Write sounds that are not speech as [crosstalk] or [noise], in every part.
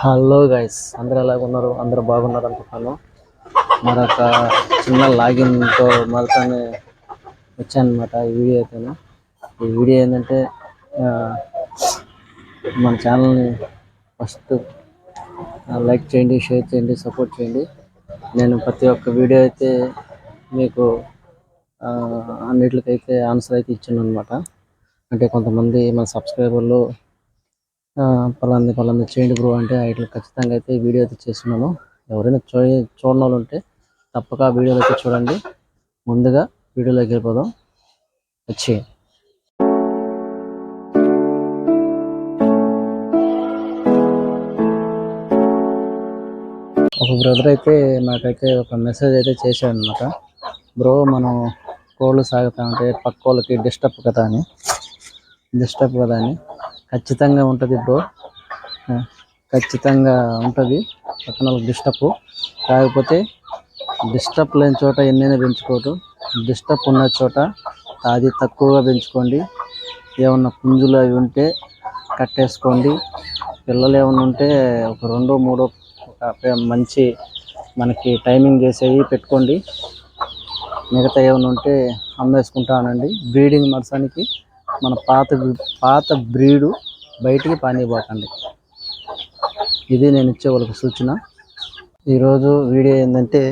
Hello guys అందరూ ఎలాగ ఉన్నారు అందరూ బాగున్నారు అనుకుంటున్నాను. మరొక చిన్న లాగిన్తో మరొకనే వచ్చానమాట ఈ వీడియో అయితేనే. ఈ వీడియో ఏంటంటే మన ఛానల్ని ఫస్ట్ లైక్ చేయండి షేర్ చేయండి సపోర్ట్ చేయండి. నేను ప్రతి ఒక్క వీడియో అయితే మీకు ఆ, అన్నిటికైతే ఆన్సర్ అయితే ఇచ్చాను అనమాట అంటే కొంతమంది మన సబ్స్క్రైబర్లు పలాంది పలాంది చేయండి బ్రో అంటే ఇట్లా ఖచ్చితంగా అయితే వీడియో అయితే చేస్తున్నాను. ఎవరైనా చూ చూడని వాళ్ళు ఉంటే తప్పక ఆ వీడియోలో అయితే చూడండి. ముందుగా వీడియోలోకి వెళ్ళిపోదాం. వచ్చి ఒక బ్రదర్ అయితే నాకైతే ఒక మెసేజ్ అయితే చేశాడు అనమాట బ్రో మనం కోళ్ళు సాగుతా ఉంటే పక్క వాళ్ళకి డిస్టర్బ్ కదా అని డిస్టర్బ్ కదా అని ఖచ్చితంగా ఉంటుంది బ్రో. ఖచ్చితంగా ఉంటుంది. పక్కన వాళ్ళకి డిస్టర్బ్. కాకపోతే డిస్టర్బ్ లేని చోట ఎన్నైనా పెంచుకోవటం. డిస్టర్బ్ ఉన్న చోట అది తక్కువగా పెంచుకోండి. ఏమన్నా పుంజులు అవి ఉంటే కట్టేసుకోండి. పిల్లలు ఏమన్నా ఉంటే ఒక రెండో మూడో మంచి మనకి టైమింగ్ చేసేవి పెట్టుకోండి. మిగతా ఏమైనా ఉంటే అమ్మేసుకుంటానండి బ్రీడింగ్ మరసానికి మన పాత పాత బ్రీడు బయటికి పానీయబోకండి ఇది నేను ఇచ్చే వాళ్ళకి సూచన. ఈరోజు వీడియో ఏంటంటే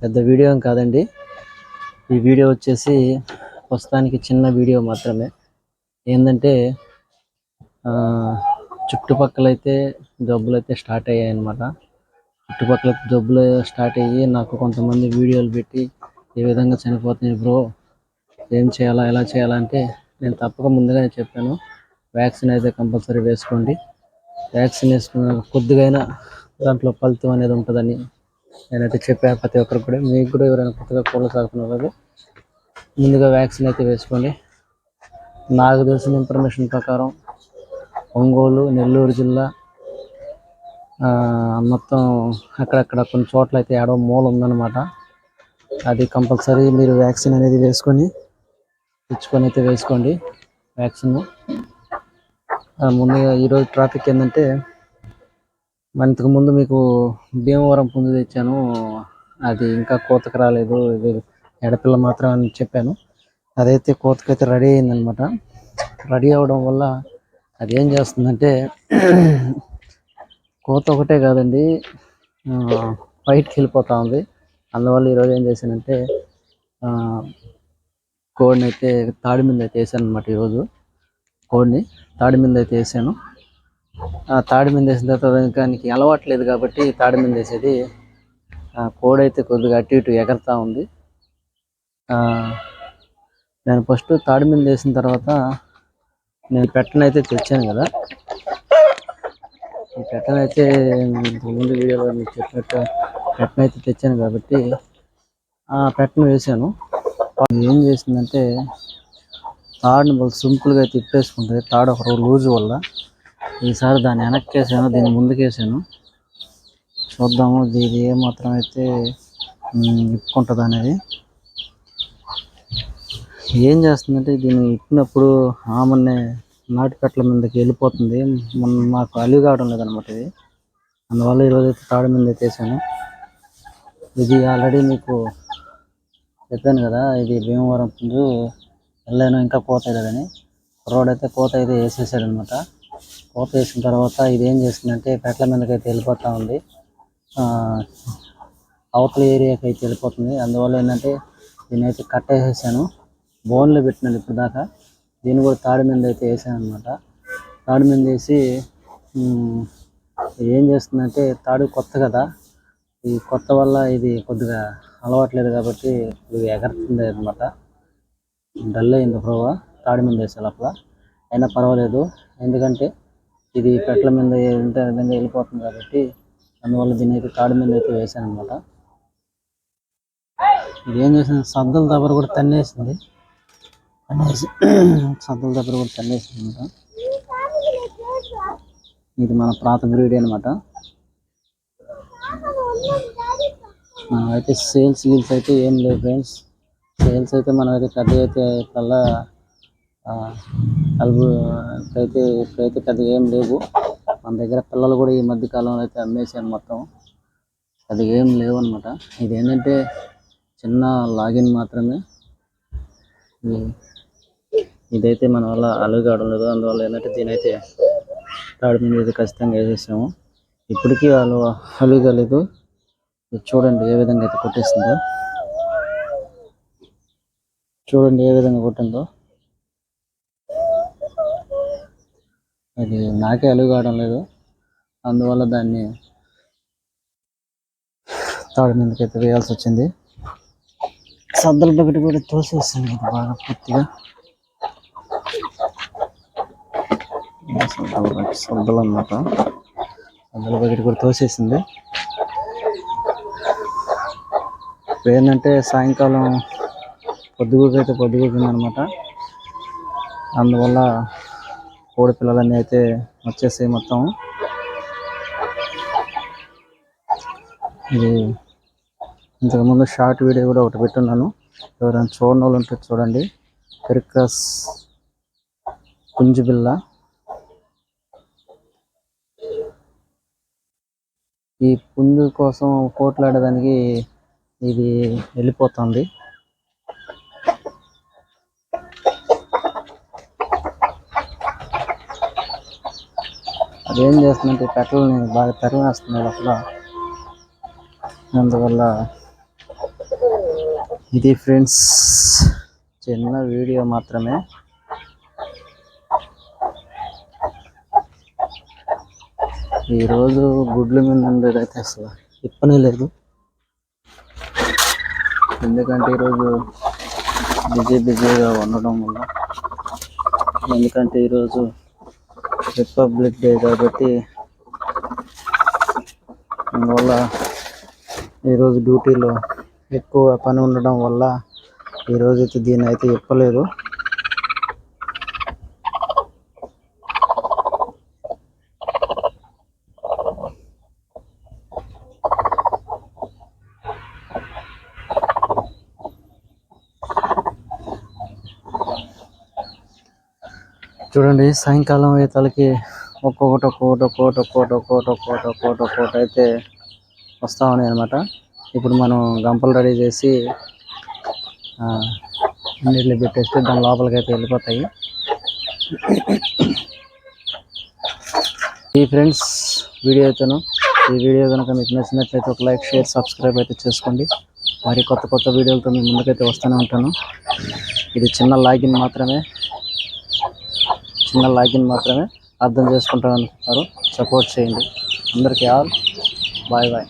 పెద్ద వీడియో కాదండి. ఈ వీడియో వచ్చేసి ప్రస్తుతానికి చిన్న వీడియో మాత్రమే. ఏంటంటే చుట్టుపక్కలైతే చుట్టుపక్కల అయితే జబ్బులు అయితే స్టార్ట్ అయ్యాయి అన్నమాట చుట్టుపక్కల జబ్బులు స్టార్ట్ అయ్యి నాకు కొంతమంది వీడియోలు పెట్టి ఏ విధంగా చనిపోతున్నాయి బ్రో. ఏం చేయాలా ఎలా చేయాలంటే నేను తప్పక ముందుగానే చెప్పాను. వ్యాక్సిన్ అయితే కంపల్సరీ వేసుకోండి. వ్యాక్సిన్ వేసుకున్న కొద్దిగైనా దాంట్లో ఫలితం అనేది ఉంటుందని నేనైతే చెప్పాను ప్రతి ఒక్కరికి కూడా. మీకు కూడా ఎవరైనా కొత్తగా కోళ్ళు సాగుతున్నారు ముందుగా వ్యాక్సిన్ అయితే వేసుకోండి. నాకు తెలిసిన ఇన్ఫర్మేషన్ ప్రకారం ఒంగోలు నెల్లూరు జిల్లా మొత్తం అక్కడక్కడ కొన్ని చోట్ల అయితే ఏడో మూల ఉందన్నమాట. అది కంపల్సరీ మీరు వ్యాక్సిన్ అనేది వేసుకొని తెచ్చుకొని అయితే వేసుకోండి వ్యాక్సిన్ ముందుగా ఈరోజు ట్రాఫిక్ ఏంటంటే మన ఇంతకు ముందు మీకు భీమవరం పుంజు తెచ్చాను. అది ఇంకా కోతకు రాలేదు. ఇది ఎడపిల్ల మాత్రం అని చెప్పాను. అదైతే కోతకైతే రెడీ అయిందనమాట. రెడీ అవ్వడం వల్ల అది ఏం చేస్తుందంటే కోత ఒకటే కాదండి బయటికి వెళ్ళిపోతూ ఉంది. అందువల్ల ఈరోజు ఏం చేశానంటే కోడిని అయితే తాడి మీద అయితే వేసాను అనమాట ఈరోజు. కోడిని తాడి మీద అయితే వేసాను. ఆ తాడి మీద వేసిన తర్వాత ఇంకా నీకు అలవాట్లేదు కాబట్టి తాడి మీద వేసేది. కోడి అయితే కొద్దిగా అటు ఇటు ఎగరతా ఉంది. నేను ఫస్ట్ తాడి మీద వేసిన తర్వాత నేను పెట్టనైతే తెచ్చాను కదా. ఈ పెట్టనైతే ముందు వీడియోలో మీకు చెప్పినట్టు పెట్టనైతే తెచ్చాను కాబట్టి ఆ పెట్టను వేసాను. ఏం చేసిందంటే తాడుని వాళ్ళు సింపుల్గా తిప్పేసుకుంటుంది తాడు ఒక లూజు వల్ల ఈసారి దాన్ని వెనక్కి వేసాను దీన్ని ముందుకేసాను. చూద్దాము ఇది ఏ మాత్రం అయితే ఇప్పుకుంటుంది అనేది. ఏం చేస్తుందంటే దీన్ని ఇప్పినప్పుడు ఆమెనే నాటికట్ల మీదకి వెళ్ళిపోతుంది. మాకు అలివి కావడం లేదనమాట ఇది. అందువల్ల ఈరోజు అయితే తాడు మీద అయితే వేసాను ఇది ఆల్రెడీ మీకు చెప్పాను కదా ఇది భీమవరం ముందు వెళ్ళాను ఇంకా కోత లేదని రోడ్ అయితే కోత అయితే వేసేసాడు అనమాట కోత వేసిన తర్వాత ఇది ఏం చేస్తుందంటే పెట్ల మీదకి అయితే వెళ్ళిపోతూ ఉంది. అవతల ఏరియాకి అయితే వెళ్ళిపోతుంది. అందువల్ల ఏంటంటే దీన్ని అయితే కట్టేసేసాను. బోన్లో పెట్టినాను ఇప్పుడు దాకా. దీన్ని కూడా తాడి మీద అయితే వేసాను అనమాట తాడి మీద వేసి ఏం చేస్తుందంటే తాడు కొత్త కదా. ఈ కొత్త వల్ల ఇది కొద్దిగా అలవాట్లేదు కాబట్టి ఇప్పుడు ఎగరుతుంది అనమాట డల్ అయింది ప్రోవ తాడి మీద వేసే లోపల అయినా పర్వాలేదు. ఎందుకంటే ఇది పెట్టల మీద ఉంటే విధంగా వెళ్ళిపోతుంది కాబట్టి అందువల్ల దీన్ని అయితే తాడి మీద అయితే వేసాను అనమాట ఇది ఏం చేసింది? సద్దల దగ్గర కూడా తన్నేసింది. తన్నేసి [clears throat] సద్దల దగ్గర కూడా తన్నేసింది అనమాట ఇది మన ప్రాత బ్రీడ్ అనమాట అయితే సేల్స్ గీల్స్ అయితే ఏం లేవు ఫ్రెండ్స్. సేల్స్ అయితే మనం అయితే పెద్ద అయితే కల్లా కలుపు ఇప్పుడైతే ఇప్పుడైతే పెద్దగా ఏం లేవు. మన దగ్గర పిల్లలు కూడా ఈ మధ్య కాలంలో అయితే అమ్మేసాను మొత్తం. అది ఏం లేవు అనమాట ఇది ఏంటంటే చిన్న లాగిన్ మాత్రమే. ఇది- ఇదైతే మన వల్ల అలుగాడడం లేదు. అందువల్ల ఏంటంటే దీని అయితే తాడు మీద ఖచ్చితంగా వేసేసాము. ఇప్పటికీ వాళ్ళు అలుగలేదు చూడండి ఏ విధంగా అయితే కొట్టేసిందో చూడండి ఏ విధంగా కొట్టిందో. అది నాకే అలుగాడడం లేదు. అందువల్ల దాన్ని తాడు మీదకైతే వేయాల్సి వచ్చింది. సద్దల బకెట్ కూడా తోసేస్తుంది ఇది బాగా పూర్తిగా. సద్దలు అన్నమాట. సద్దల బకెట్ కూడా తోసేసింది. ఇప్పుడు ఏంటంటే సాయంకాలం పొద్దుగుకైతే పొద్దుగుకింది అనమాట అందువల్ల కోడి పిల్లలన్నీ అయితే వచ్చేసాయి మొత్తం. ఇది ఇంతకుముందు షార్ట్ వీడియో కూడా ఒకటి పెట్టున్నాను. ఎవరైనా చూడని వాళ్ళు ఉంటే చూడండి. పెరికస్ పుంజు బిల్ల ఈ పుంజు కోసం కోట్లాడేదానికి ఇది వెళ్ళిపోతుంది. అదేం చేస్తుందంటే పెట్టలని బాగా తరిమేస్తుంది లోపల అందువల్ల ఇది ఫ్రెండ్స్ చిన్న వీడియో మాత్రమే. ఈరోజు గుడ్ల మీద ఉండేదైతే అయితే అసలు ఇప్పనే లేదు. ఎందుకంటే ఈరోజు బిజీ బిజీగా ఉండడం వల్ల ఎందుకంటే ఈరోజు రిపబ్లిక్ డే కాబట్టి అందువల్ల ఈరోజు డ్యూటీలో ఎక్కువ పని ఉండడం వల్ల ఈరోజు అయితే దీన్ని అయితే ఇప్పలేదు చూడండి సాయంకాలం అయ్యేతలకి ఒక్కొక్కటి ఒక్కొక్కటి ఒక్కొక్కటి ఒక్కొక్కటి ఒక్కొక్కటి ఒక్కొక్కటి ఒక్కొక్కటి ఒక్కొక్కటి అయితే వస్తూ ఉన్నాయి అనమాట ఇప్పుడు మనం గంపలు రెడీ చేసి నీళ్ళు పెట్టేస్తే దాని లోపలికి అయితే వెళ్ళిపోతాయి. ఈ ఫ్రెండ్స్ వీడియో అయితేను ఈ వీడియో కనుక మీకు నచ్చినట్లయితే ఒక లైక్ షేర్ సబ్స్క్రైబ్ అయితే చేసుకోండి. మరి కొత్త కొత్త వీడియోలతో మీ ముందుకైతే వస్తూనే ఉంటాను. ఇది చిన్న లాగిన్ మాత్రమే. చిన్న లాగిన్ మాత్రమే అర్థం చేసుకుంటాను అనుకుంటారు సపోర్ట్ చేయండి. అందరికీ ఆల్ బాయ్ బాయ్.